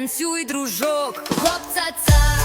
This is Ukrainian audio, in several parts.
танцюй, дружок, хоп-ца-ца.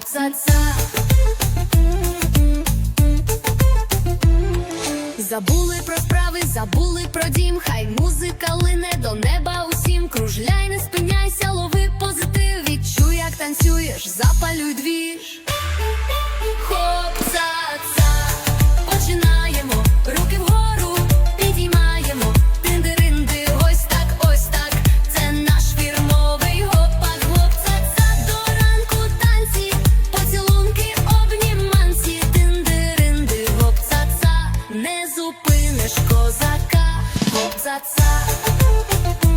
Гоп-ца-ца. Забули про справи, забули про дім. Хай музика лине до неба усім. Кружляй, не спиняйся, лови позитив. Відчуй, як танцюєш. Coś kozaka, chłopca ca.